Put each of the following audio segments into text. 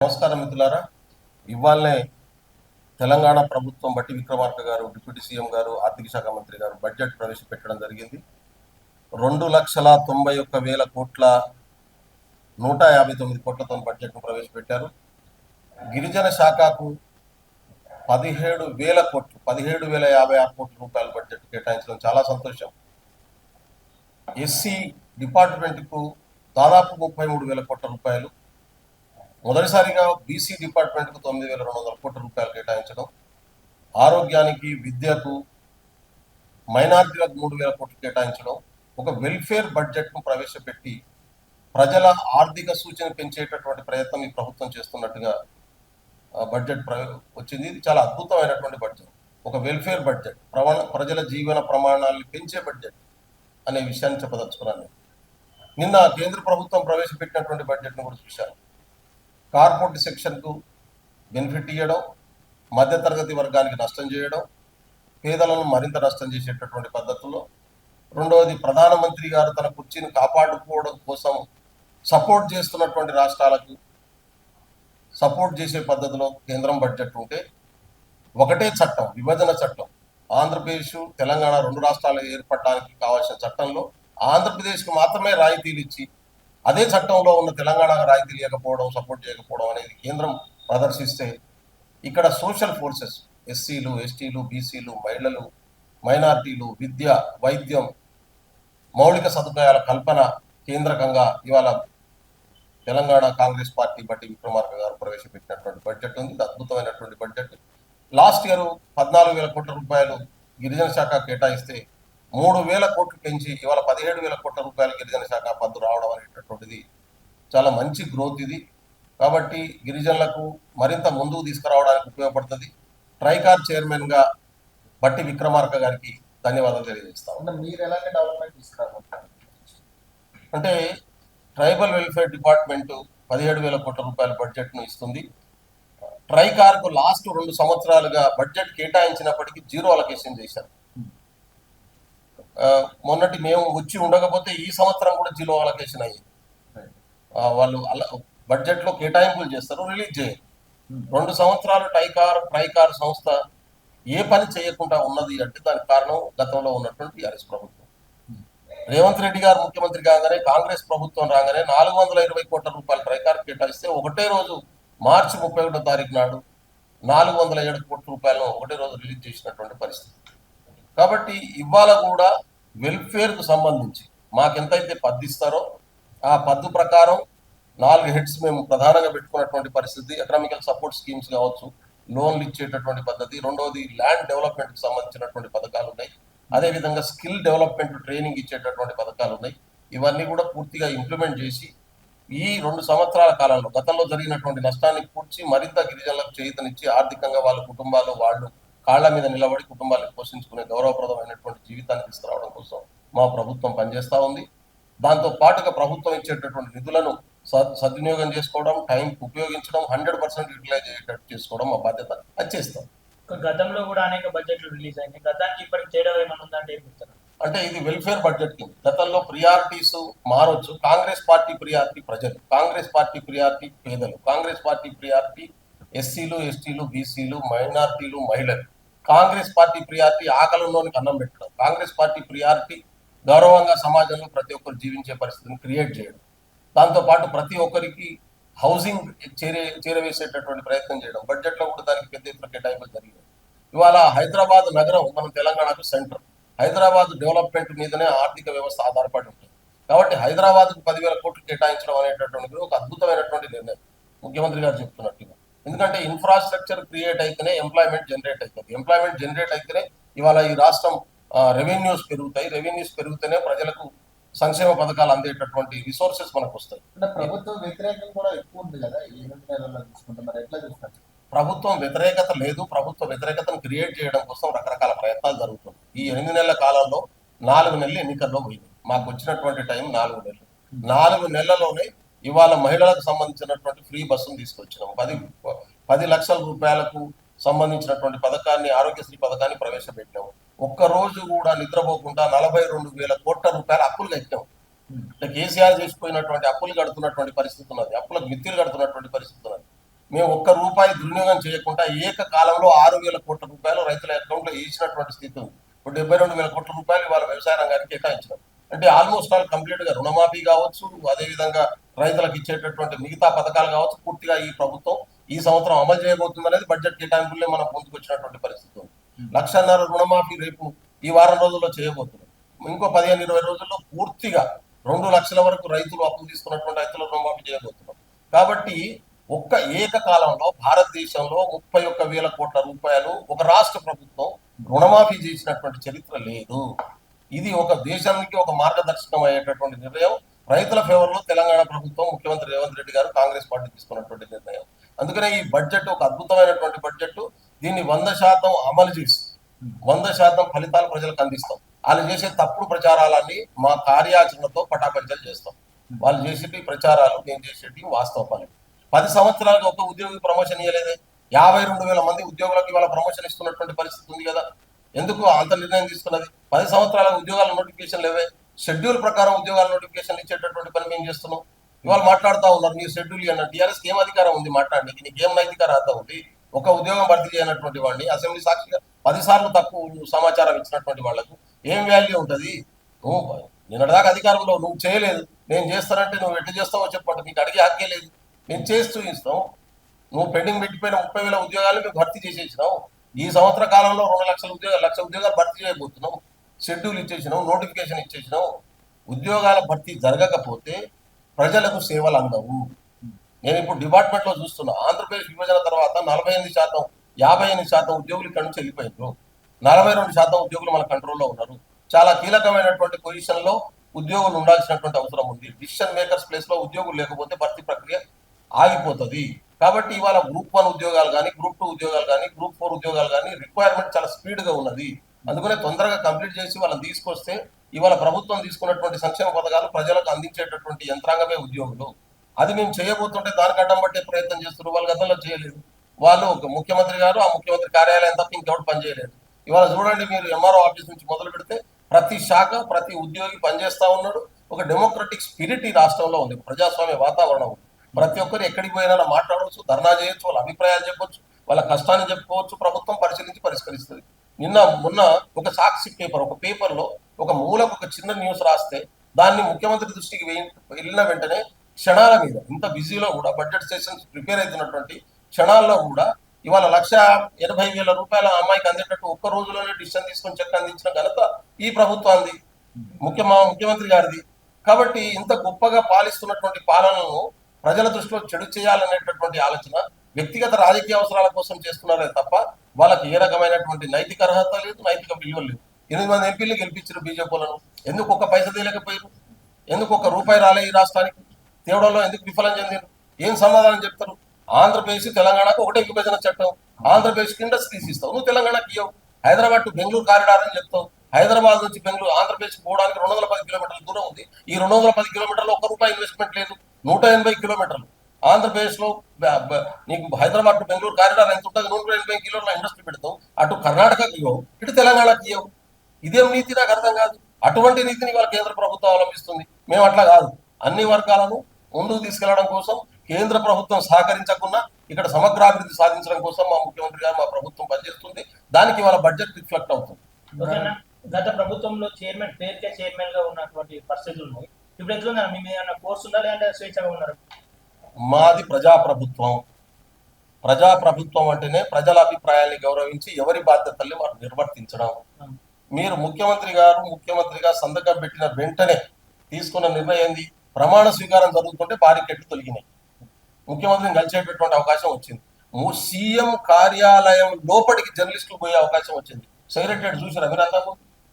నమస్కారం మిత్రులారా. ఇవాళనే తెలంగాణ ప్రభుత్వం బట్టి విక్రమార్క గారు డిప్యూటీ సీఎం గారు ఆర్థిక శాఖ మంత్రి గారు బడ్జెట్ ప్రవేశపెట్టడం జరిగింది. రెండు లక్షల తొంభై ఒక్క వేల కోట్ల నూట యాభై తొమ్మిది కోట్లతో బడ్జెట్ను ప్రవేశపెట్టారు. గిరిజన శాఖకు పదిహేడు వేల కోట్లు పదిహేడు వేల యాభై ఆరు కోట్ల రూపాయల బడ్జెట్ కేటాయించడం చాలా సంతోషం. ఎస్సీ డిపార్ట్మెంట్కు దాదాపు ముప్పై మూడు వేల కోట్ల రూపాయలు మొదటిసారిగా బీసీ డిపార్ట్మెంట్కు తొమ్మిది వేల రెండు వందల కోట్ల రూపాయలు కేటాయించడం ఆరోగ్యానికి విద్యకు మైనార్టీలకు మూడు వేల కోట్లు కేటాయించడం ఒక వెల్ఫేర్ బడ్జెట్ను ప్రవేశపెట్టి ప్రజల ఆర్థిక సూచన పెంచేటటువంటి ప్రయత్నం ఈ ప్రభుత్వం చేస్తున్నట్టుగా బడ్జెట్ ప్ర వచ్చింది. ఇది చాలా అద్భుతమైనటువంటి బడ్జెట్. ఒక వెల్ఫేర్ బడ్జెట్ ప్రమాణ ప్రజల జీవన ప్రమాణాలను పెంచే బడ్జెట్ అనే విషయాన్ని చెప్పదలుచుకున్నాను నిన్న కేంద్ర ప్రభుత్వం ప్రవేశపెట్టినటువంటి బడ్జెట్ను కూడా చూశాను. కార్పొరేట్ సెక్షన్కు బెనిఫిట్ ఇవ్వడం మధ్యతరగతి వర్గానికి నష్టం చేయడం పేదలను మరింత నష్టం చేసేటటువంటి పద్ధతుల్లో. రెండవది ప్రధానమంత్రి గారు తన కుర్చీని కాపాడుకోవడం కోసం సపోర్ట్ చేస్తున్నటువంటి రాష్ట్రాలకు సపోర్ట్ చేసే పద్ధతిలో కేంద్రం బడ్జెట్ ఉంటే ఒకటే చట్టం విభజన చట్టం ఆంధ్రప్రదేశ్ తెలంగాణ రెండు రాష్ట్రాలు ఏర్పడడానికి కావాల్సిన చట్టంలో ఆంధ్రప్రదేశ్కు మాత్రమే రాయితీలు ఇచ్చి అదే చట్టంలో ఉన్న తెలంగాణకు రాయితీ లేకపోవడం సపోర్ట్ చేయకపోవడం అనేది కేంద్రం ప్రదర్శిస్తే ఇక్కడ సోషల్ ఫోర్సెస్ ఎస్సీలు ఎస్టీలు బీసీలు మహిళలు మైనార్టీలు విద్య వైద్యం మౌలిక సదుపాయాల కల్పన కేంద్రకంగా ఇవాళ తెలంగాణ కాంగ్రెస్ పార్టీ బట్టి విక్రమార్క గారు ప్రవేశపెట్టినటువంటి బడ్జెట్ ఉంది. అద్భుతమైనటువంటి బడ్జెట్. లాస్ట్ ఇయర్ పద్నాలుగు వేల కోట్ల రూపాయలు గిరిజన శాఖ కేటాయిస్తే మూడు వేల కోట్లు పెంచి ఇవాళ పదిహేడు వేల కోట్ల రూపాయలు గిరిజన శాఖ పద్దు రావడం అనేటటువంటిది చాలా మంచి గ్రోత్ ఇది. కాబట్టి గిరిజనులకు మరింత ముందుకు తీసుకురావడానికి ఉపయోగపడుతుంది. ట్రైకార్ చైర్మన్గా బట్టి విక్రమార్క గారికి ధన్యవాదాలు తెలియజేస్తాం అంటే మీరు ఎలాంటి డెవలప్మెంట్ తీసుకురావాలి అంటే ట్రైబల్ వెల్ఫేర్ డిపార్ట్మెంట్ పదిహేడు వేల కోట్ల రూపాయల బడ్జెట్ను ఇస్తుంది. ట్రైకార్కు లాస్ట్ రెండు సంవత్సరాలుగా బడ్జెట్ కేటాయించినప్పటికీ జీరో అలొకేషన్ చేశారు. మొన్నటి మేము వచ్చి ఉండకపోతే ఈ సంవత్సరం కూడా జీరో అలొకేషన్ అయ్యింది వాళ్ళు బడ్జెట్లో కేటాయింపులు చేస్తారు రిలీజ్ చేయరు రెండు సంవత్సరాలు టైకార్ ట్రైకార్ సంస్థ ఏ పని చేయకుండా ఉన్నది అంటే దానికి కారణం గతంలో ఉన్నటువంటి టీఆర్ఎస్ ప్రభుత్వం. రేవంత్ రెడ్డి గారు ముఖ్యమంత్రి కాగానే కాంగ్రెస్ ప్రభుత్వం రాగానే నాలుగు వందల ఇరవై కోట్ల రూపాయలు ట్రైకార్ కేటాయిస్తే ఒకటే రోజు మార్చి ముప్పై ఒకటో తారీఖు నాడు నాలుగు వందల ఏడు కోట్ల రూపాయలను ఒకటే రోజు రిలీజ్ చేసినటువంటి పరిస్థితి. కాబట్టి ఇవాళ కూడా వెల్ఫేర్కు సంబంధించి మాకెంతైతే పద్దు ఇస్తారో ఆ పద్దు ప్రకారం నాలుగు హెడ్స్ మేము ప్రధానంగా పెట్టుకున్నటువంటి పరిస్థితి ఎకనామికల్ సపోర్ట్ స్కీమ్స్ కావచ్చు లోన్లు ఇచ్చేటటువంటి పద్ధతి రెండవది ల్యాండ్ డెవలప్మెంట్కి సంబంధించినటువంటి పథకాలు ఉన్నాయి. అదే విధంగా స్కిల్ డెవలప్మెంట్ ట్రైనింగ్ ఇచ్చేటటువంటి పథకాలు ఉన్నాయి. ఇవన్నీ కూడా పూర్తిగా ఇంప్లిమెంట్ చేసి ఈ రెండు సంవత్సరాల కాలంలో గతంలో జరిగినటువంటి నష్టాన్ని పూడ్చి మరింత గిరిజనులకు చేతనిచ్చి ఆర్థికంగా వాళ్ళ కుటుంబాలు వాళ్ళు కాళ్ళ మీద నిలబడి కుటుంబాలను పోషించుకునే గౌరవప్రదమైనటువంటి జీవితాన్ని తీసుకురావడం కోసం మా ప్రభుత్వం పనిచేస్తా ఉంది. దాంతో పాటుగా ప్రభుత్వం ఇచ్చేటటువంటి నిధులను సద్ సద్వినియోగం చేసుకోవడం టైం ఉపయోగించడం హండ్రెడ్ పర్సెంట్ యూటిలైజ్ అయ్యేటట్టు చేసుకోవడం మా బాధ్యత. అది చేస్తాం. గతంలో కూడా అనేక బడ్జెట్లు రిలీజ్ అయింది గతానికి ఇప్పటికి తేడా ఏమైనా ఉందంటే అంటే ఇది వెల్ఫేర్ బడ్జెట్ కింద. గతంలో ప్రియారిటీస్ మారొచ్చు. కాంగ్రెస్ పార్టీ ప్రియారిటీ ప్రజలు. కాంగ్రెస్ పార్టీ ప్రియారిటీ పేదలు. కాంగ్రెస్ పార్టీ ప్రియారిటీ ఎస్సీలు ఎస్టీలు బీసీలు మైనార్టీలు మహిళలు. కాంగ్రెస్ పార్టీ ప్రియారిటీ ఆకలిలోనికి అన్నం పెట్టడం. కాంగ్రెస్ పార్టీ ప్రియారిటీ గౌరవంగా సమాజంలో ప్రతి ఒక్కరు జీవించే పరిస్థితిని క్రియేట్ చేయడం. దాంతో పాటు ప్రతి ఒక్కరికి హౌసింగ్ చేరే చేరవేసేటటువంటి ప్రయత్నం చేయడం. బడ్జెట్లో కూడా దానికి పెద్ద ఎత్తున కేటాయింపులు జరిగింది ఇవాళ హైదరాబాద్ నగరం మన తెలంగాణకు సెంటర్. హైదరాబాద్ డెవలప్మెంట్ మీదనే ఆర్థిక వ్యవస్థ ఆధారపడి ఉంటుంది. కాబట్టి హైదరాబాద్కు పదివేల కోట్లు కేటాయించడం అనేటటువంటిది ఒక అద్భుతమైనటువంటి నిర్ణయం. ముఖ్యమంత్రి గారు చెప్తున్నట్టుగా. ఎందుకంటే ఇన్ఫ్రాస్ట్రక్చర్ క్రియేట్ అయితేనే ఎంప్లాయ్మెంట్ జనరేట్ అవుతుంది. ఎంప్లాయ్మెంట్ జనరేట్ అయితేనే ఇవాళ ఈ రాష్ట్రం రెవెన్యూస్ పెరుగుతాయి. రెవెన్యూస్ పెరిగితేనే ప్రజలకు సంక్షేమ పథకాలు అందేటటువంటి రిసోర్సెస్ మనకు వస్తాయి అంటే ప్రభుత్వ వ్యతిరేకం కూడా ఎక్కువ ఉంది కదా? ప్రభుత్వం వ్యతిరేకత లేదు. ప్రభుత్వ వ్యతిరేకతను క్రియేట్ చేయడం కోసం రకరకాల ప్రయత్నాలు జరుగుతుంది ఈ ఎనిమిది నెలల కాలంలో నాలుగు నెలలు ఎన్నికల్లో పోయింది మాకు వచ్చినటువంటి టైం నాలుగు నెలలు. నాలుగు నెలల్లోనే ఇవాళ మహిళలకు సంబంధించినటువంటి ఫ్రీ బస్సును తీసుకొచ్చినాం. పది పది లక్షల రూపాయలకు సంబంధించినటువంటి పథకాన్ని ఆరోగ్యశ్రీ పథకాన్ని ప్రవేశపెట్టాము ఒక్క రోజు కూడా నిద్రపోకుండా నలభై రెండు వేల కోట్ల రూపాయల అప్పులు కట్టాం కేసీఆర్ చేసిపోయినటువంటి అప్పులు కడుతున్నటువంటి పరిస్థితి ఉన్నది. అప్పులకు మిత్తులు కడుతున్నటువంటి పరిస్థితి ఉన్నది. మేము ఒక్క రూపాయి దుర్వినియోగం చేయకుండా ఏకకాలంలో ఆరు వేల కోట్ల రూపాయలు రైతుల అకౌంట్లో వేసినటువంటి స్థితి ఉంది. ఇప్పుడు డెబ్బై రెండు వేల కోట్ల రూపాయలు ఇవాళ వ్యవసాయ రంగానికి కేటాయించినాం. అంటే ఆల్మోస్ట్ ఆల్ కంప్లీట్గా రుణమాఫీ కావచ్చు అదేవిధంగా రైతులకు ఇచ్చేటటువంటి మిగతా పథకాలు కావచ్చు పూర్తిగా ఈ ప్రభుత్వం ఈ సంవత్సరం అమలు చేయబోతుంది అనేది బడ్జెట్ కేటాయింపులే మనం ముందుకు వచ్చినటువంటి పరిస్థితి ఉంది. లక్షన్నర రుణమాఫీ రేపు ఈ వారం రోజుల్లో చేయబోతున్నాం. ఇంకో పదిహేను ఇరవై రోజుల్లో పూర్తిగా రెండు లక్షల వరకు రైతులు అప్పులు తీసుకున్నటువంటి రైతుల రుణమాఫీ చేయబోతున్నాం. కాబట్టి ఒక్క ఏకకాలంలో భారతదేశంలో ముప్పై ఒక్క వేల కోట్ల రూపాయలు ఒక రాష్ట్ర ప్రభుత్వం రుణమాఫీ చేసినటువంటి చరిత్ర లేదు. ఇది ఒక దేశానికి ఒక మార్గదర్శకం అయ్యేటటువంటి నిర్ణయం. రైతుల ఫేవర్లో తెలంగాణ ప్రభుత్వం ముఖ్యమంత్రి రేవంత్ రెడ్డి గారు కాంగ్రెస్ పార్టీ తీసుకున్నటువంటి నిర్ణయం. అందుకనే ఈ బడ్జెట్ ఒక అద్భుతమైనటువంటి బడ్జెట్ దీన్ని వంద శాతం అమలు చేసి వంద శాతం ఫలితాలు ప్రజలకు అందిస్తాం. వాళ్ళు చేసే తప్పుడు ప్రచారాలన్నీ మా కార్యాచరణతో పటాపంచలు చేస్తాం. వాళ్ళు చేసేటి ప్రచారాలు నేను చేసేటి వాస్తవ పని. పది సంవత్సరాలకు ఒక ఉద్యోగి ప్రమోషన్ ఇవ్వలేదే యాభై రెండు వేల మంది ఉద్యోగులకు ఇవాళ ప్రమోషన్ ఇస్తున్నటువంటి పరిస్థితి ఉంది కదా. ఎందుకు అంత నిర్ణయం తీసుకున్నది? పది సంవత్సరాల ఉద్యోగాల నోటిఫికేషన్ లేవే. షెడ్యూల్ ప్రకారం ఉద్యోగాల నోటిఫికేషన్ ఇచ్చేటటువంటి పని మేము చేస్తున్నాం. ఇవాళ మాట్లాడుతా ఉన్నారు నీ షెడ్యూల్ అన్న టీఆర్ఎస్ ఏం అధికారం ఉంది మాట్లాడడానికి? నీకు ఏం నైతిక అర్థం ఉంది? ఒక ఉద్యోగం భర్తీ చేయనటువంటి వాడిని అసెంబ్లీ సాక్షిగా పది సార్లు తక్కువ సమాచారం ఇచ్చినటువంటి వాళ్ళకు ఏం వాల్యూ ఉంటది? నువ్వు నిన్నటిదాకా అధికారంలో నువ్వు చేయలేదు. నేను చేస్తానంటే నువ్వు ఎట్లా చేస్తావో చెప్పండి. నీకు అడిగే హక్కే లేదు. నేను చేసి చూపిస్తాం నువ్వు పెండింగ్ పెట్టిపోయిన ముప్పై వేల ఉద్యోగాలు మేము భర్తీ చేసేసినావు ఈ సంవత్సర కాలంలో రెండు లక్షల ఉద్యోగాలు లక్ష ఉద్యోగాలు భర్తీ చేయబోతున్నాం. షెడ్యూల్ ఇచ్చేసినావు నోటిఫికేషన్ ఇచ్చేసినావు ఉద్యోగాల భర్తీ జరగకపోతే ప్రజలకు సేవలు అందవు. నేను ఇప్పుడు డిపార్ట్మెంట్లో చూస్తున్నా. ఆంధ్రప్రదేశ్ విభజన తర్వాత నలభై ఎనిమిది శాతం యాభై ఎనిమిది శాతం ఉద్యోగులు ఇక్కడ నుంచి వెళ్ళిపోయారు నలభై రెండు శాతం ఉద్యోగులు మన కంట్రోల్లో ఉన్నారు. చాలా కీలకమైనటువంటి పొజిషన్లో ఉద్యోగులు ఉండాల్సినటువంటి అవసరం ఉంది. డిసిషన్ మేకర్స్ ప్లేస్లో ఉద్యోగులు లేకపోతే భర్తీ ప్రక్రియ ఆగిపోతుంది. కాబట్టి ఇవాళ గ్రూప్ వన్ ఉద్యోగాలు కానీ గ్రూప్ టూ ఉద్యోగాలు కానీ గ్రూప్ ఫోర్ ఉద్యోగాలు కానీ రిక్వైర్మెంట్ చాలా స్పీడ్గా ఉన్నది. అందుకనే తొందరగా కంప్లీట్ చేసి వాళ్ళని తీసుకొస్తే ఇవాళ ప్రభుత్వం తీసుకున్నటువంటి సంక్షేమ పథకాలు ప్రజలకు అందించేటటువంటి యంత్రాంగమే ఉద్యోగులు. అది మేము చేయబోతుంటే దానికి అడ్డం పట్టే ప్రయత్నం చేస్తున్నారు. వాళ్ళు గతంలో చేయలేదు. వాళ్ళు ఒక ముఖ్యమంత్రి గారు ఆ ముఖ్యమంత్రి కార్యాలయం తప్ప ఇంకెవరు పనిచేయలేదు ఇవాళ చూడండి మీరు ఎంఆర్ఓ ఆఫీస్ నుంచి మొదలు పెడితే ప్రతి శాఖ ప్రతి ఉద్యోగి పనిచేస్తా ఉన్నాడు. ఒక డెమోక్రటిక్ స్పిరిట్ ఈ రాష్ట్రంలో ఉంది. ప్రజాస్వామ్య వాతావరణం ఉంది. ప్రతి ఒక్కరు ఎక్కడికి పోయినా మాట్లాడవచ్చు ధర్నా చేయొచ్చు వాళ్ళ అభిప్రాయాలు చెప్పొచ్చు వాళ్ళ కష్టాన్ని చెప్పుకోవచ్చు ప్రభుత్వం పరిశీలించి పరిష్కరిస్తుంది. నిన్న మొన్న ఒక సాక్షి పేపర్ ఒక పేపర్లో ఒక మూలకు ఒక చిన్న న్యూస్ రాస్తే దాన్ని ముఖ్యమంత్రి దృష్టికి వెళ్ళిన వెంటనే క్షణాల మీద ఇంత బిజీలో కూడా బడ్జెట్ సెషన్స్ ప్రిపేర్ అవుతున్నటువంటి క్షణాల్లో కూడా ఇవాళ లక్ష ఎనభై వేల రూపాయల అమ్మాయికి అందేటట్టు ఒక్క రోజులోనే డిసిషన్ తీసుకొని చెక్ అందించిన ఘనత ఈ ప్రభుత్వాన్ని ముఖ్య మా ముఖ్యమంత్రి గారిది. కాబట్టి ఇంత గొప్పగా పాలిస్తున్నటువంటి పాలనను ప్రజల దృష్టిలో చెడు చేయాలనేటటువంటి ఆలోచన వ్యక్తిగత రాజకీయ అవసరాల కోసం చేస్తున్నారే తప్ప వాళ్ళకి ఏ రకమైనటువంటి నైతిక అర్హత లేదు నైతిక విలువ లేదు. ఎనిమిది మంది ఎంపీలు గెలిపించారు బీజేపీలను. ఎందుకు ఒక్క పైస తీయలేకపోయారు ఎందుకు ఒక రూపాయి రాలే ఈ రాష్ట్రానికి? తేవడంలో ఎందుకు విఫలం చెందారు ఏం సమాధానం చెప్తారు? ఆంధ్రప్రదేశ్ తెలంగాణకు ఒకటే విభజన చట్టం. ఆంధ్రప్రదేశ్ ఇండస్ట్రీస్ ఇస్తావు నువ్వు తెలంగాణకి ఇవ్వవు హైదరాబాద్ టు బెంగళూరు కారిడార్ అని చెప్తావు. హైదరాబాద్ నుంచి బెంగళూరు ఆంధ్రప్రదేశ్ పోవడానికి రెండు వందల పది కిలోమీటర్ల దూరం ఉంది. ఈ రెండు వందల పది కిలోమీటర్లు ఒక్క రూపాయి ఇన్వెస్ట్మెంట్ లేదు. నూట ఎనభై కిలోమీటర్లు. ఆంధ్రప్రదేశ్లో నీకు హైదరాబాద్ టు బెంగళూరు కారిడార్ ఎంత ఉంటుంది నూట ఎనభై కిలోమీటర్ల ఇండస్ట్రీ పెడతావు. అటు కర్ణాటకకి ఇవ్వవు ఇటు తెలంగాణకి ఇవ్వవు. ఇదేం నీతి? నాకు అర్థం కాదు. అటువంటి నీతిని ఇవాళ కేంద్ర ప్రభుత్వం అవలంబిస్తుంది. మేము అట్లా కాదు. అన్ని వర్గాలను ముందుకు తీసుకెళ్ళడం కోసం కేంద్ర ప్రభుత్వం సహకరించకుండా ఇక్కడ సమగ్రాభివృద్ధి సాధించడం కోసం మా ముఖ్యమంత్రి గారు మా ప్రభుత్వం పనిచేస్తుంది. దానికి వాళ్ళ బడ్జెట్ రిఫ్లెక్ట్ అవుతుంది. గత ప్రభుత్వంలో చైర్మన్ పేరుకే చైర్మన్గా ఉన్నటువంటి పరిస్థితులు ఉన్నాయి. ఇప్పుడు ఎట్లున్నారు మీ ఏమైనా కోర్సు ఉందా లేదంటే స్వేచ్ఛగా ఉన్నారు? మాది ప్రజాప్రభుత్వం. ప్రజాప్రభుత్వం అంటేనే ప్రజల అభిప్రాయాన్ని గౌరవించి ఎవరి బాధ్యతల్ని వారు నిర్వర్తించడం. మీరు ముఖ్యమంత్రి గారు ముఖ్యమంత్రిగా సంతకం పెట్టిన వెంటనే తీసుకున్న నిర్ణయం ఏంది? ప్రమాణ స్వీకారం జరుగుతుంటే బారికెట్లు తొలగినాయి. ముఖ్యమంత్రిని కలిసేటటువంటి అవకాశం వచ్చింది. సీఎం కార్యాలయం లోపలికి జర్నలిస్టులు పోయే అవకాశం వచ్చింది. సెక్రటరీ చూసారా మీరు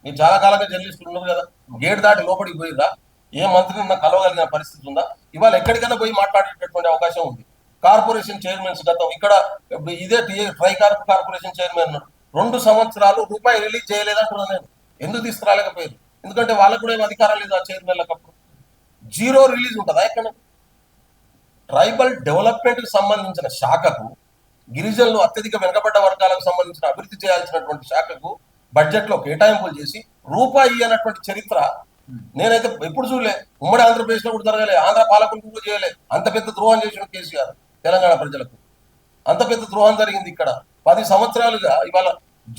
మీరు చాలా కాలంగా జర్నలిస్టులు ఉన్నారు కదా గేట్ దాటి లోపలికి పోయిరా ఏ మంత్రిని నాకు కలవగలిగిన పరిస్థితి ఉందా? ఇవాళ ఎక్కడికైనా పోయి మాట్లాడేటటువంటి అవకాశం ఉంది. కార్పొరేషన్ చైర్మన్స్ గతం ఇక్కడ ఇదే T- TRICOR corporation chairman రెండు సంవత్సరాలు రూపాయి రిలీజ్ చేయలేదంటున్నా నేను. ఎందుకు తీసుకురాలేకపోయారు? ఎందుకంటే వాళ్ళకు కూడా ఏం అధికారం లేదు ఆ చైర్మన్లకు జీరో రిలీజ్ ఉంటుందా ఎక్కడ? ట్రైబల్ డెవలప్మెంట్కి సంబంధించిన శాఖకు గిరిజనులు అత్యధిక వెనుకబడ్డ వర్గాలకు సంబంధించిన అభివృద్ధి చేయాల్సినటువంటి శాఖకు బడ్జెట్లో కేటాయింపులు చేసి రూపాయి అన్నటువంటి చరిత్ర నేనైతే ఎప్పుడు చూడలే. ఉమ్మడి ఆంధ్రప్రదేశ్లో కూడా జరగలే. ఆంధ్ర పాలకులు కూడా చేయలే. అంత పెద్ద ద్రోహం చేసిన కేసీఆర్ తెలంగాణ ప్రజలకు. అంత పెద్ద ద్రోహం జరిగింది ఇక్కడ. పది సంవత్సరాలుగా ఇవాళ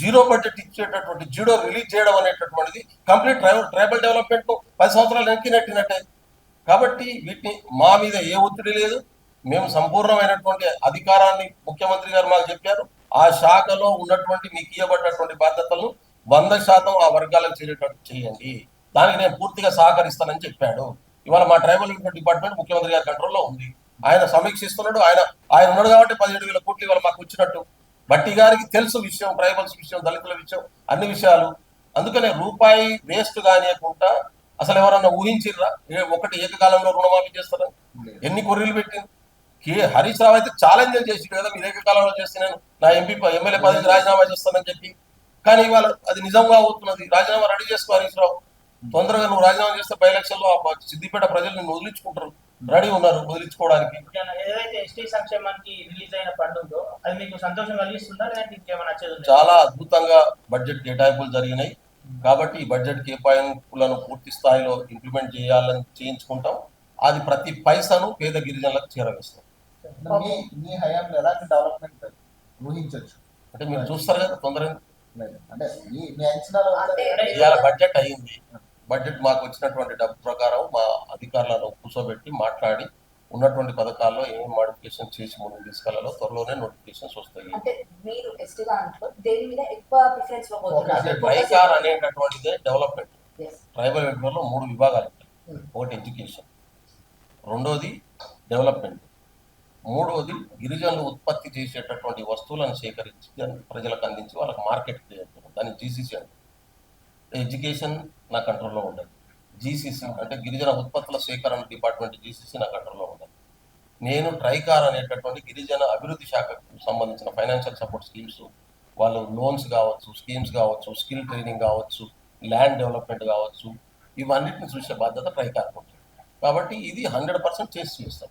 జీరో బడ్జెట్ ఇచ్చేటటువంటి జీరో రిలీజ్ చేయడం అనేటటువంటిది కంప్లీట్ ట్రైబల్ ట్రైబల్ డెవలప్మెంట్ పది సంవత్సరాలు వెనక్కి నెట్టినట్టే. కాబట్టి వీటిని మా మీద ఏ ఒత్తిడి లేదు. మేము సంపూర్ణమైనటువంటి అధికారాన్ని ముఖ్యమంత్రి గారు మాకు చెప్పారు. ఆ శాఖలో ఉన్నటువంటి మీకు ఇవ్వబడినటువంటి బాధ్యతలను వంద శాతం ఆ వర్గాలకు చేరేటట్టు చేయండి. దానికి నేను పూర్తిగా సహకరిస్తానని చెప్పాడు. ఇవాళ మా ట్రైబల్ డిపార్ట్మెంట్ ముఖ్యమంత్రి గారి కంట్రోల్లో ఉంది. ఆయన సమీక్షిస్తున్నాడు. ఆయన ఆయన ఉన్నాడు కాబట్టి పదిహేడు వేల కోట్లు ఇవాళ మాకు వచ్చినట్టు. బట్టి గారికి తెలుసు విషయం ట్రైబల్స్ విషయం దళితుల విషయం అన్ని విషయాలు. అందుకనే రూపాయి వేస్ట్ కానియకుండా అసలు ఎవరన్నా ఊహించిర్రా? ఒకటి ఏకకాలంలో రుణమాఫీ చేస్తారని ఎన్ని కొర్రీలు పెట్టింది? కే హరీష్ రావు అయితే ఛాలెంజ్ చేసి కదా మీరు ఏకకాలంలో చేస్తే నేను నా ఎంపీ ఎమ్మెల్యే పదవికి రాజీనామా చేస్తానని చెప్పి. కానీ ఇవాళ అది నిజంగా అవుతున్నది. రాజీనామా రెడీ చేసుకో హరీష్ రావు. తొందరగా నువ్వు రాజీనామా చేస్తే బై ఎలక్షన్లో ఆ ప- సిద్దిపేట ప్రజలు నిన్ను వదిలించుకుంటారు. రెడీ ఉన్నారు వదిలించుకోవడానికి. ఏదైతే ఎస్టీ సంక్షేమానికి రిలీజ్ అయిన ఫండ్ ఉందో అది మీకు సంతోషం కలిగిస్తుందా లేదంటే ఇంకేమైనా నచ్చేది? ఉందా? చాలా అద్భుతంగా బడ్జెట్ కేటాయింపులు జరిగినాయి. కాబట్టి ఈ బడ్జెట్ కేటాయింపులను పూర్తి స్థాయిలో ఇంప్లిమెంట్ చేయాలని చేయించుకుంటాం. అది ప్రతి పైసను పేద గిరిజనులకు చేరవేస్తాం. మీ మీ హయాంలో ఎలాంటి డెవలప్మెంట్ ఊహించవచ్చు. అంటే మీరు చూస్తారు కదా తొందరగా. అంటే మీ మీ అంచనాలో అంటే ఇవాళ బడ్జెట్ అయ్యింది బడ్జెట్ మాకు వచ్చినటువంటి డబ్బు ప్రకారం మా అధికారులను కూర్చోబెట్టి మాట్లాడి ఉన్నటువంటి పథకాల్లో ఏం మాడిఫికేషన్ చేసి ముందుకు తీసుకెళ్ళాలో త్వరలోనే నోటిఫికేషన్స్ వస్తాయి. ట్రైకార్ అనేటటువంటిదే డెవలప్మెంట్. ట్రైబల్ వెల్ఫేర్లో మూడు విభాగాలు ఉంటాయి. ఒకటి ఎడ్యుకేషన్ రెండోది డెవలప్మెంట్ మూడోది గిరిజనులు ఉత్పత్తి చేసేటటువంటి వస్తువులను సేకరించి దాన్ని ప్రజలకు అందించి వాళ్ళకి మార్కెట్ చేయడం. దాన్ని జీసీసీ అంటారు. ఎడ్యుకేషన్ నా కంట్రోల్లో ఉండదు. జీసీసీ అంటే గిరిజన ఉత్పత్తుల సేకరణ డిపార్ట్మెంట్ జీసీసీ నా కంట్రోల్లో ఉండదు. నేను ట్రైకార్ అనేటటువంటి గిరిజన అభివృద్ధి శాఖకు సంబంధించిన ఫైనాన్షియల్ సపోర్ట్ స్కీమ్స్ వాళ్ళు లోన్స్ కావచ్చు స్కీమ్స్ కావచ్చు స్కిల్ ట్రైనింగ్ కావచ్చు ల్యాండ్ డెవలప్మెంట్ కావచ్చు ఇవన్నిటిని చూసే బాధ్యత ట్రైకార్ ఉంటుంది. కాబట్టి ఇది హండ్రెడ్ పర్సెంట్ చేసి చూస్తాం.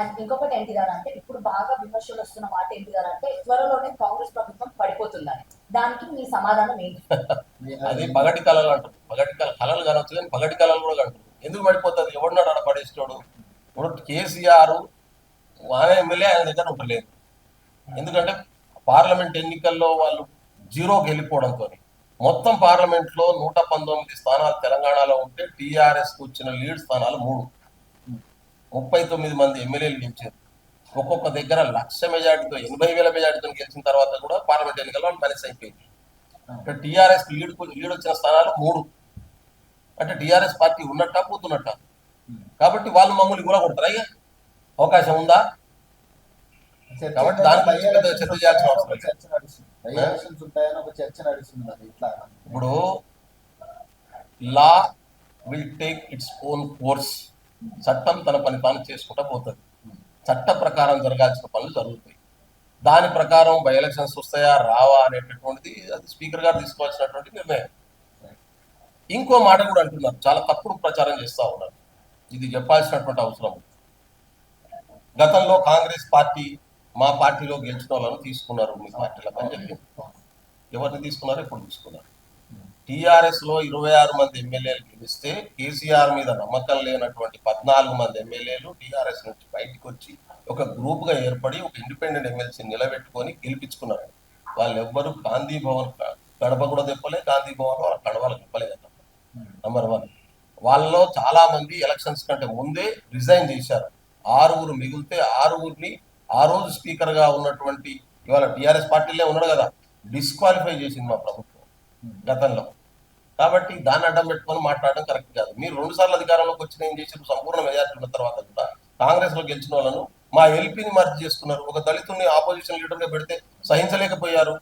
అండ్ ఇంకొకటి ఏంటి అంటే ఇప్పుడు బాగా విమర్శలు వస్తున్న మాట ఏంటి అంటే త్వరలోనే కాంగ్రెస్ ప్రభుత్వం పడిపోతుందని. దానికి మీ సమాధానం ఏంటి? అది పగటి కళలు అంటారు. పగటి కళ కళలు కనొచ్చు కానీ పగటి కళలు కూడా అంటారు ఎందుకు పడిపోతుంది ఎవడున్నాడు ఆడ పడేస్తాడు ఇప్పుడు కేసీఆర్ ఆయన ఎమ్మెల్యే ఆయన దగ్గర ఉండలేదు. ఎందుకంటే పార్లమెంట్ ఎన్నికల్లో వాళ్ళు జీరోకి వెళ్ళిపోవడంతో మొత్తం పార్లమెంట్లో నూట పంతొమ్మిది స్థానాలు తెలంగాణలో ఉంటే టీఆర్ఎస్కి వచ్చిన లీడ్ స్థానాలు మూడు. ముప్పై తొమ్మిది మంది ఎమ్మెల్యేలు గెలిచారు. ఒక్కొక్క దగ్గర లక్ష మెజార్టీతో ఎనభై వేల మెజార్టీతో గెలిచిన తర్వాత కూడా పార్లమెంట్ ఎన్నికల్లో వాళ్ళు కలిసి అయిపోయింది. అంటే టీఆర్ఎస్ లీడ్ లీడ్ వచ్చిన స్థానాలు మూడు. అంటే టీఆర్ఎస్ పార్టీ ఉన్నట్ట పోతున్నట్ట? కాబట్టి వాళ్ళు మమ్మల్ని కూడా కొడతారా ఇక. అవకాశం ఉందా? కాబట్టి దాని గురించి పెద్ద చర్చ చేయాల్సిన అవసరం ఇప్పుడు law will take its own course చట్టం తన పని తాను చేసుకుంటా పోతుంది. చట్ట ప్రకారం జరగాల్సిన పనులు జరుగుతాయి. దాని ప్రకారం బై ఎలక్షన్స్ వస్తాయా రావా అనేటటువంటిది అది స్పీకర్ గారు తీసుకోవాల్సినటువంటి నిర్ణయం. ఇంకో మాట కూడా అంటున్నారు. చాలా తప్పుడు ప్రచారం చేస్తా ఉన్నారు. ఇది చెప్పాల్సినటువంటి అవసరం గతంలో కాంగ్రెస్ పార్టీ మా పార్టీలో గెలిచిన వాళ్ళను తీసుకున్నారు మీ పార్టీలో అని చెప్పి. ఎవరిని తీసుకున్నారు? ఇప్పుడు తీసుకున్నారు? టిఆర్ఎస్లో ఇరవై ఆరు మంది ఎమ్మెల్యేలు గెలిస్తే కేసీఆర్ మీద నమ్మకం లేనటువంటి పద్నాలుగు మంది ఎమ్మెల్యేలు టిఆర్ఎస్ నుంచి బయటకు వచ్చి ఒక గ్రూప్గా ఏర్పడి ఒక ఇండిపెండెంట్ ఎమ్మెల్సీ నిలబెట్టుకొని గెలిపించుకున్నారు. వాళ్ళు ఎవ్వరు గాంధీ భవన్ గడప కూడా తెప్పలే గాంధీ భవన్ వాళ్ళ గడవలు ఇప్పలే నంబర్ వన్ వాళ్ళలో చాలా మంది ఎలక్షన్స్ కంటే ముందే రిజైన్ చేశారు. ఆరుగురు మిగిలితే ఆరుగురిని ఆ రోజు స్పీకర్గా ఉన్నటువంటి ఇవాళ టిఆర్ఎస్ పార్టీలే ఉన్నాడు కదా. డిస్క్వాలిఫై చేసింది మా ప్రభుత్వం గతంలో. కాబట్టి దాన్ని అడ్డం పెట్టుకొని మాట్లాడడం కరెక్ట్ కాదు. మీరు రెండు సార్లు అధికారంలోకి వచ్చిన ఏం చేశారు సంపూర్ణ మెజార్టీ ఉన్న తర్వాత కూడా కాంగ్రెస్లో గెలిచిన వాళ్ళను మా ఎల్పీని మర్చి చేసుకున్నారు. ఒక దళితుని ఆపోజిషన్ లీడర్గా పెడితే సహించలేకపోయారు.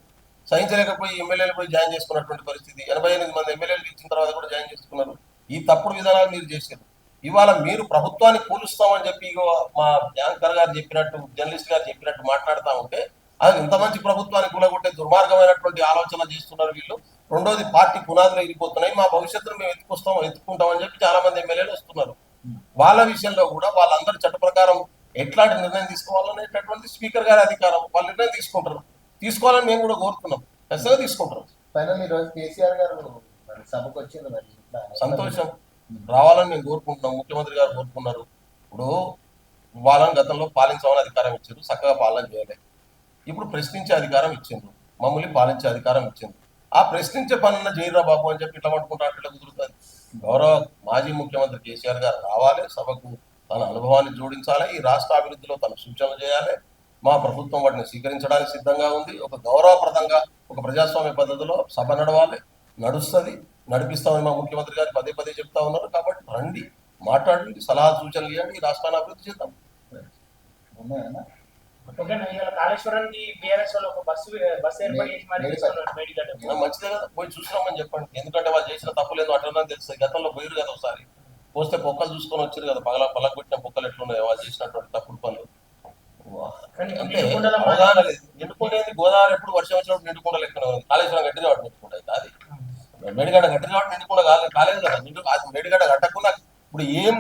సహించలేకపోయి ఎమ్మెల్యేలు పోయి జాయిన్ చేసుకున్నటువంటి పరిస్థితి ఎనభై ఎనిమిది మంది ఎమ్మెల్యేలు ఇచ్చిన తర్వాత కూడా జాయిన్ చేసుకున్నారు. ఈ తప్పుడు విధానాలు మీరు చేశారు. ఇవాళ మీరు ప్రభుత్వాన్ని కూలుస్తామని చెప్పి మా యాంకర్ గారు చెప్పినట్టు జర్నలిస్ట్ గారు చెప్పినట్టు మాట్లాడుతూ ఉంటే అది ఇంత మంచి ప్రభుత్వాన్ని కూలగొట్టే దుర్మార్గమైనటువంటి ఆలోచన చేస్తున్నారు వీళ్ళు. రెండోది పార్టీ పునాదులు ఎగిరిపోతున్నాయి మా భవిష్యత్తును మేము ఎత్తుకొస్తాం ఎత్తుకుంటామని చెప్పి చాలా మంది ఎమ్మెల్యేలు వస్తున్నారు. వాళ్ళ విషయంలో కూడా వాళ్ళందరూ చట్ట ప్రకారం ఎట్లాంటి నిర్ణయం తీసుకోవాలనేటటువంటి స్పీకర్ గారి అధికారం వాళ్ళు నిర్ణయం తీసుకుంటారు. తీసుకోవాలని మేము కూడా కోరుతున్నాం ఖచ్చితంగా తీసుకుంటారు. ఫైనల్ ఈ రోజు కేసీఆర్ గారు మరి సభకు వచ్చింది మరి. ఇట్లా సంతోషం. రావాలని మేము కోరుకుంటున్నాం. ముఖ్యమంత్రి గారు కోరుకున్నారు. ఇప్పుడు వాళ్ళని గతంలో పాలించమని అధికారం ఇచ్చారు. చక్కగా పాలన చేయలేదు ఇప్పుడు ప్రశ్నించే అధికారం ఇచ్చిండ్రు. మమ్మల్ని పాలించే అధికారం ఇచ్చింది ఆ ప్రశ్నించే పనున్న జైరా బాబు అని చెప్పి ఇట్లా పట్టుకుంటా ఇట్లా కుదురుతుంది. గౌరవ మాజీ ముఖ్యమంత్రి కేసీఆర్ గారు రావాలి సభకు తన అనుభవాన్ని జోడించాలి ఈ రాష్ట్ర అభివృద్ధిలో తన సూచనలు చేయాలి. మా ప్రభుత్వం వాటిని స్వీకరించడానికి సిద్ధంగా ఉంది. ఒక గౌరవప్రదంగా ఒక ప్రజాస్వామ్య పద్ధతిలో సభ నడవాలి నడుస్తుంది నడిపిస్తామని మా ముఖ్యమంత్రి గారు పదే పదే చెప్తా ఉన్నారు. కాబట్టి రండి మాట్లాడండి సలహా సూచనలు ఇవ్వండి ఈ రాష్ట్రాన్ని అభివృద్ధి చేద్దాం. కాళేశ్వరానికి బీఆర్ఎస్ వాళ్ళు ఒక బస్సు బస్సు ఏర్పాటు చేసి మరి మంచిదే కదా పోయి చూసినామని చెప్పండి. ఎందుకంటే వాళ్ళు చేసిన తప్పులేదు అట్లనే తెలుస్తుంది గతంలో పోయారు కదా ఒకసారి. పోస్తే పొక్కలు చూసుకొని వచ్చారు కదా. పగల పలగొట్టిన పొక్కలు ఎట్లున్నాయో వాళ్ళు చేసినటువంటి తప్పుడు పనులు. అంటే అవగాహన లేదు. నిండుకుండేది గోదావరి ఎప్పుడు వర్షం వచ్చినప్పుడు నిండుకుండా లెక్కన కాళేశ్వరం గట్టిగా వాడు నిండుకుంటుంది అది మేడిగడ్డ గట్టిగా వాడు నిండుకుండా కాలేదు కాలేదు కదా. నిండు మేడిగడ్డ కట్టకుండా ఇప్పుడు ఏం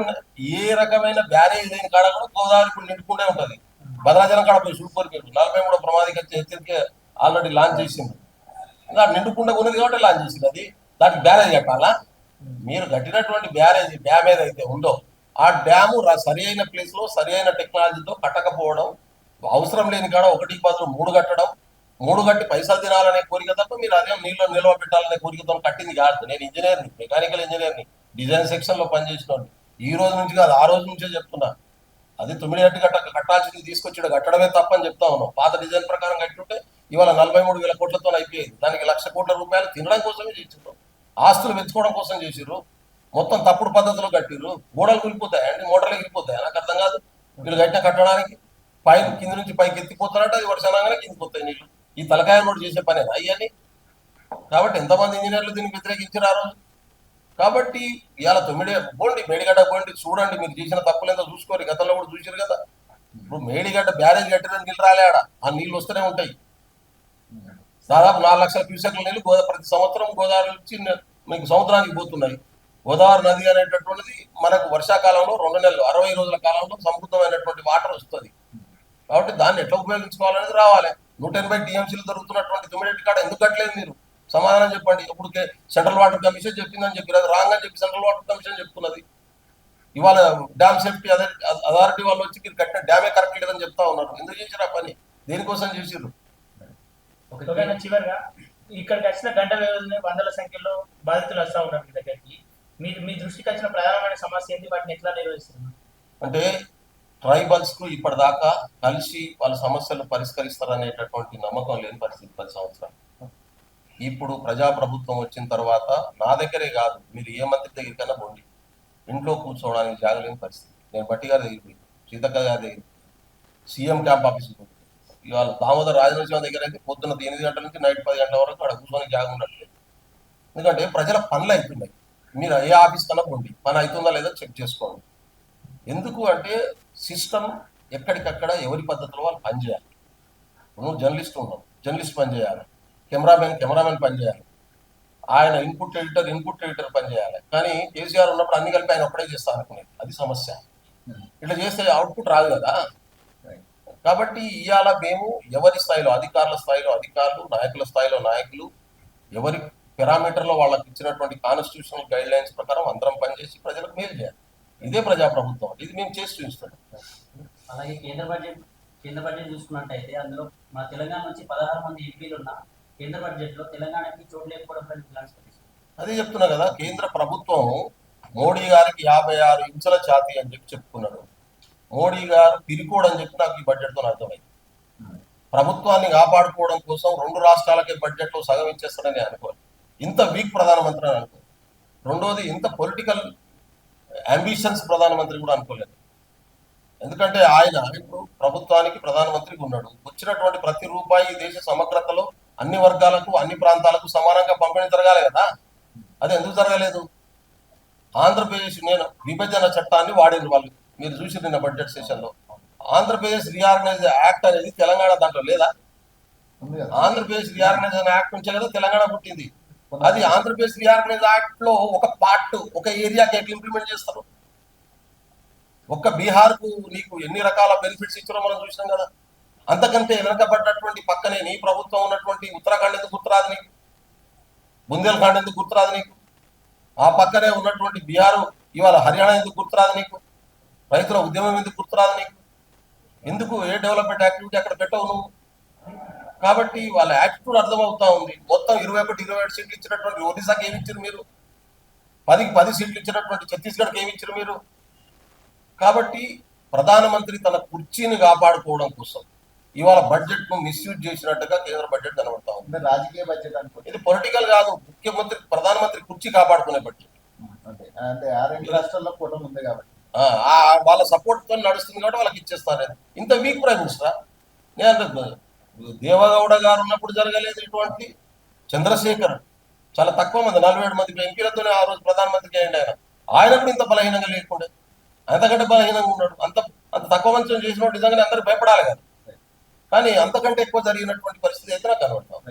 ఏ రకమైన బ్యారేజ్ లేని కాడ కూడా గోదావరి ఇప్పుడు నిండుకుంటే ఉంటది. భద్రాచలం కాడ పోయి సూపర్ మీరు నలభై మూడు ప్రమాదిక హెచ్చరిక ఆల్రెడీ లాంచ్ చేసింది ఇంకా నిండుకుండా ఉన్నది కాబట్టి లాంచ్ చేసింది అది దానికి బ్యారేజ్ కట్టాలా? మీరు కట్టినటువంటి బ్యారేజ్ డ్యామ్ ఏదైతే ఉందో ఆ డ్యాము సరి అయిన ప్లేస్లో సరి అయిన టెక్నాలజీతో కట్టకపోవడం అవసరం లేని కాడ ఒకటి బదులు మూడు కట్టడం మూడు కట్టి పైసలు తినాలనే కోరిక తప్ప మీరు అదే నీళ్ళు నిల్వ పెట్టాలనే కోరికతో కట్టింది కాదు. నేను ఇంజనీర్ని మెకానికల్ ఇంజనీర్ని డిజైన్ సెక్షన్లో పనిచేసిన ఈ రోజు నుంచి కాదు ఆ రోజు నుంచే చెప్తున్నా. అది తొమ్మిది గట్టు కట్ట కట్టాల్సింది తీసుకొచ్చి కట్టడమే తప్పని చెప్తా ఉన్నాం. పాత డిజైన్ ప్రకారం కట్టుంటే ఇవాళ నలభై మూడు వేల కోట్లతో అయిపోయింది. దానికి లక్ష కోట్ల రూపాయలు తినడం కోసమే చేసిండ్రు. ఆస్తులు పెంచుకోవడం కోసం చేసిర్రు మొత్తం తప్పుడు పద్ధతిలో కట్టిర్రు గోడలు కూలిపోతాయి? అండి మోటార్లు ఎగిరిపోతాయి నాకు అర్థం కాదు. వీళ్ళు కట్టిన కట్టడానికి పై కింద నుంచి పైకి ఎత్తిపోతారంటే అది వర్షాలంగానే కిందికి పోతాయి నీళ్ళు ఈ తలకాయ కూడా చేసే పని అయ్యని కాబట్టి ఎంతమంది ఇంజనీర్లు దీన్ని వ్యతిరేకించారు ఆ రోజు? కాబట్టి ఇవాళ తొమ్మిడే పోండి మేడిగడ్డ పోండి చూడండి మీరు చేసిన తప్పులేదో చూసుకోరు గతంలో కూడా చూసారు కదా. ఇప్పుడు మేడిగడ్డ బ్యారేజ్ కట్టిన నీళ్ళు రాలే ఆడ. ఆ నీళ్ళు వస్తూనే ఉంటాయి. దాదాపు నాలుగు లక్షల క్యూసెక్ల నీళ్ళు గోదా ప్రతి సంవత్సరం గోదావరి నుంచి మీకు సముద్రానికి పోతున్నాయి. గోదావరి నది అనేటటువంటిది మనకు వర్షాకాలంలో రెండు నెలలు అరవై రోజుల కాలంలో సమృద్ధమైనటువంటి వాటర్ వస్తుంది. కాబట్టి దాన్ని ఎట్లా ఉపయోగించుకోవాలనేది రావాలి. నూట ఎనభై టీఎంసీలు దొరుకుతున్నటువంటి తొమ్మిది కాడ ఎందుకు కట్టలేదు మీరు? సమాధానం చెప్పండి. ఇప్పుడు సెంట్రల్ వాటర్ కమిషన్ చెప్పిందని చెప్పి అది రాంగ్ అని చెప్పి సెంట్రల్ వాటర్ కమిషన్ చెప్తున్నది. ఇవాళ డ్యామ్ సేఫ్టీ అథారిటీ వాళ్ళు వచ్చి మీరు కట్టిన డ్యామే కరెక్ట్ లేదని చెప్తా ఉన్నారు. ఎందుకు చేసిరు ఆ పని? దేనికోసం చేసిర్రు? చివరిగా ఇక్కడికి వచ్చిన గంట వ్యవధిలో వందల సంఖ్యలో బాధితులు వస్తూ ఉన్నారు మీ దగ్గరికి. మీ మీ దృష్టికి వచ్చిన ప్రధానమైన సమస్య ఏంటి? వాటిని ఎట్లా నిర్వహిస్తున్నారు? అంటే ట్రైబల్స్కు ఇప్పటిదాకా కలిసి వాళ్ళ సమస్యలు పరిష్కరిస్తారనేటటువంటి నమ్మకం లేని పరిస్థితి పది సంవత్సరాలు ఇప్పుడు ప్రజాప్రభుత్వం వచ్చిన తర్వాత నా దగ్గరే కాదు మీరు ఏ మంత్రి దగ్గరికైనా పోండి. ఇంట్లో కూర్చోవడానికి జాగలేని పరిస్థితి. నేను బట్టి గారి దగ్గరికి సీతక్క గారి దగ్గరికి సీఎం క్యాంప్ ఆఫీస్కి పోయి ఇవాళ దామోదర్ రాజనరసింహ దగ్గర అయితే పొద్దున్న ఎనిమిది గంటల నుంచి నైట్ పది గంటల వరకు అక్కడ కూర్చొని జాగ ఉండట్లేదు. ఎందుకంటే ప్రజల పనులు అవుతున్నాయి మీరు ఏ ఆఫీస్ కన్నా పోండి. పని అవుతుందా లేదా చెక్ చేసుకోండి. ఎందుకు అంటే సిస్టమ్ ఎక్కడికక్కడ ఎవరి పద్ధతిలో వాళ్ళు పనిచేయాలి. నువ్వు జర్నలిస్ట్ ఉన్నావు. జర్నలిస్ట్ పనిచేయాలి. కెమెరామెన్ కెమెరామెన్ పనిచేయాలి ఆయన ఇన్పుట్ ఎడిటర్ ఇన్పుట్ ఎడిటర్ పనిచేయాలి కానీ కేసీఆర్ ఉన్నప్పుడు అన్ని కలిపి ఆయన ఒక్కడే చేస్తా అనుకునేది. అది సమస్య. ఇట్లా చేస్తే అవుట్పుట్ రాదు కదా. కాబట్టి ఇవాళ మేము ఎవరి స్థాయిలో అధికారుల స్థాయిలో అధికారులు నాయకుల స్థాయిలో నాయకులు ఎవరి పెరామీటర్లో వాళ్ళకి ఇచ్చినటువంటి కాన్స్టిట్యూషనల్ గైడ్ లైన్స్ ప్రకారం అందరం పనిచేసి ప్రజలకు మేలు చేయాలి. ఇదే ప్రజాప్రభుత్వం. ఇది మేము చేసి చూపిస్తాం. అలాగే కేంద్ర బడ్జెట్ కేంద్ర బడ్జెట్ చూసుకున్నట్టయితే అందులో మన తెలంగాణ నుంచి పదహారు మంది ఎంపీలు ఉన్న కేంద్ర బడ్జెట్లో తెలంగాణకి చోటు లేకపోవడం అదే చెప్తున్నా కదా కేంద్ర ప్రభుత్వం మోడీ గారికి యాభై ఆరు ఇంచుల ఛాతి అని చెప్పి చెప్పుకున్నాడు మోడీ గారు పిరికోడు అని చెప్పి నాకు ఈ బడ్జెట్తో అర్థమైంది. ప్రభుత్వాన్ని కాపాడుకోవడం కోసం రెండు రాష్ట్రాలకే బడ్జెట్లో సగం ఇచ్చేస్తాడని అనుకోవాలి ఇంత వీక్ ప్రధానమంత్రి అని అనుకో రెండోది ఇంత పొలిటికల్ అంబిషన్స్ ప్రధానమంత్రి కూడా అనుకోలేదు. ఎందుకంటే ఆయన ఇప్పుడు ప్రభుత్వానికి ప్రధానమంత్రికి ఉన్నాడు. వచ్చినటువంటి ప్రతి రూపాయి దేశ సమగ్రతలో అన్ని వర్గాలకు అన్ని ప్రాంతాలకు సమానంగా పంపిణీ జరగాలి కదా? అది ఎందుకు జరగలేదు? ఆంధ్రప్రదేశ్ నేను విభజన చట్టాన్ని వాడింది వాళ్ళు. మీరు చూసి నిన్న బడ్జెట్ సెషన్లో ఆంధ్రప్రదేశ్ రీఆర్గనైజ్ యాక్ట్ అనేది తెలంగాణ దాంట్లో లేదా? ఆంధ్రప్రదేశ్ రీఆర్గనైజేషన్ యాక్ట్ నుంచే కదా తెలంగాణ పుట్టింది. అది ఆంధ్రప్రదేశ్ రీఆర్గనైజ్ యాక్ట్లో ఒక పార్ట్ ఒక ఏరియాకి ఎట్లా ఇంప్లిమెంట్ చేస్తారు? ఒక్క బీహార్కు నీకు ఎన్ని రకాల బెనిఫిట్స్ ఇచ్చారో మనం చూసినాం కదా. అంతకంటే వెనకబడ్డటువంటి పక్కనే నీ ప్రభుత్వం ఉన్నటువంటి ఉత్తరాఖండ్ ఎందుకు గుర్తురాదు నీకు? బుందేల్ఖండ్ ఎందుకు గుర్తురాదు నీకు? ఆ పక్కనే ఉన్నటువంటి బీహారు ఇవాళ హర్యానా ఎందుకు గుర్తురాదు నీకు? రైతుల ఉద్యమం ఎందుకు గుర్తురాదు నీకు? ఎందుకు ఏ డెవలప్మెంట్ యాక్టివిటీ అక్కడ పెట్టవు నువ్వు? కాబట్టి వాళ్ళ యాటిట్యూడ్ అర్థమవుతా ఉంది. మొత్తం ఇరవై ఒకటి ఇరవై ఏడు సీట్లు ఇచ్చినటువంటి ఒరిస్సాకి ఏమి ఇచ్చారు మీరు? పదికి పది సీట్లు ఇచ్చినటువంటి ఛత్తీస్గఢ్కి ఏమి ఇచ్చారు మీరు? కాబట్టి ప్రధానమంత్రి తన కుర్చీని కాపాడుకోవడం కోసం ఇవాళ బడ్జెట్ను మిస్యూజ్ చేసినట్టుగా కేంద్ర బడ్జెట్ కనబడతా ఉంది. రాజకీయ బడ్జెట్ అనుకోండి ఇది పొలిటికల్ కాదు ముఖ్యమంత్రి ప్రధానమంత్రి కుర్చీ కాపాడుకునే బడ్జెట్ అంటే ఆ రెండు రాష్ట్రాల్లో కూటమి ఉంది కాబట్టి. వాళ్ళ సపోర్ట్తో నడుస్తుంది కాబట్టి వాళ్ళకి ఇచ్చేస్తారు. ఇంత వీక్ ప్రైమ్ మినిస్టర్ నేను దేవగౌడ గారు ఉన్నప్పుడు జరగలేదు ఇటువంటి చంద్రశేఖర్. చాలా తక్కువ మంది నలభై ఏడు మంది ఎంపీలతోనే ఆ రోజు ప్రధానమంత్రికి అయ్యింది ఆయన. ఆయన కూడా ఇంత బలహీనంగా లేకుండే. అంతకంటే బలహీనంగా ఉన్నాడు. అంత అంత తక్కువ మంది చేసినట్టు నిజంగానే అందరూ భయపడాలి కదా. కానీ అంతకంటే ఎక్కువ జరిగినటువంటి పరిస్థితి అయితే నాకు కనబడతాం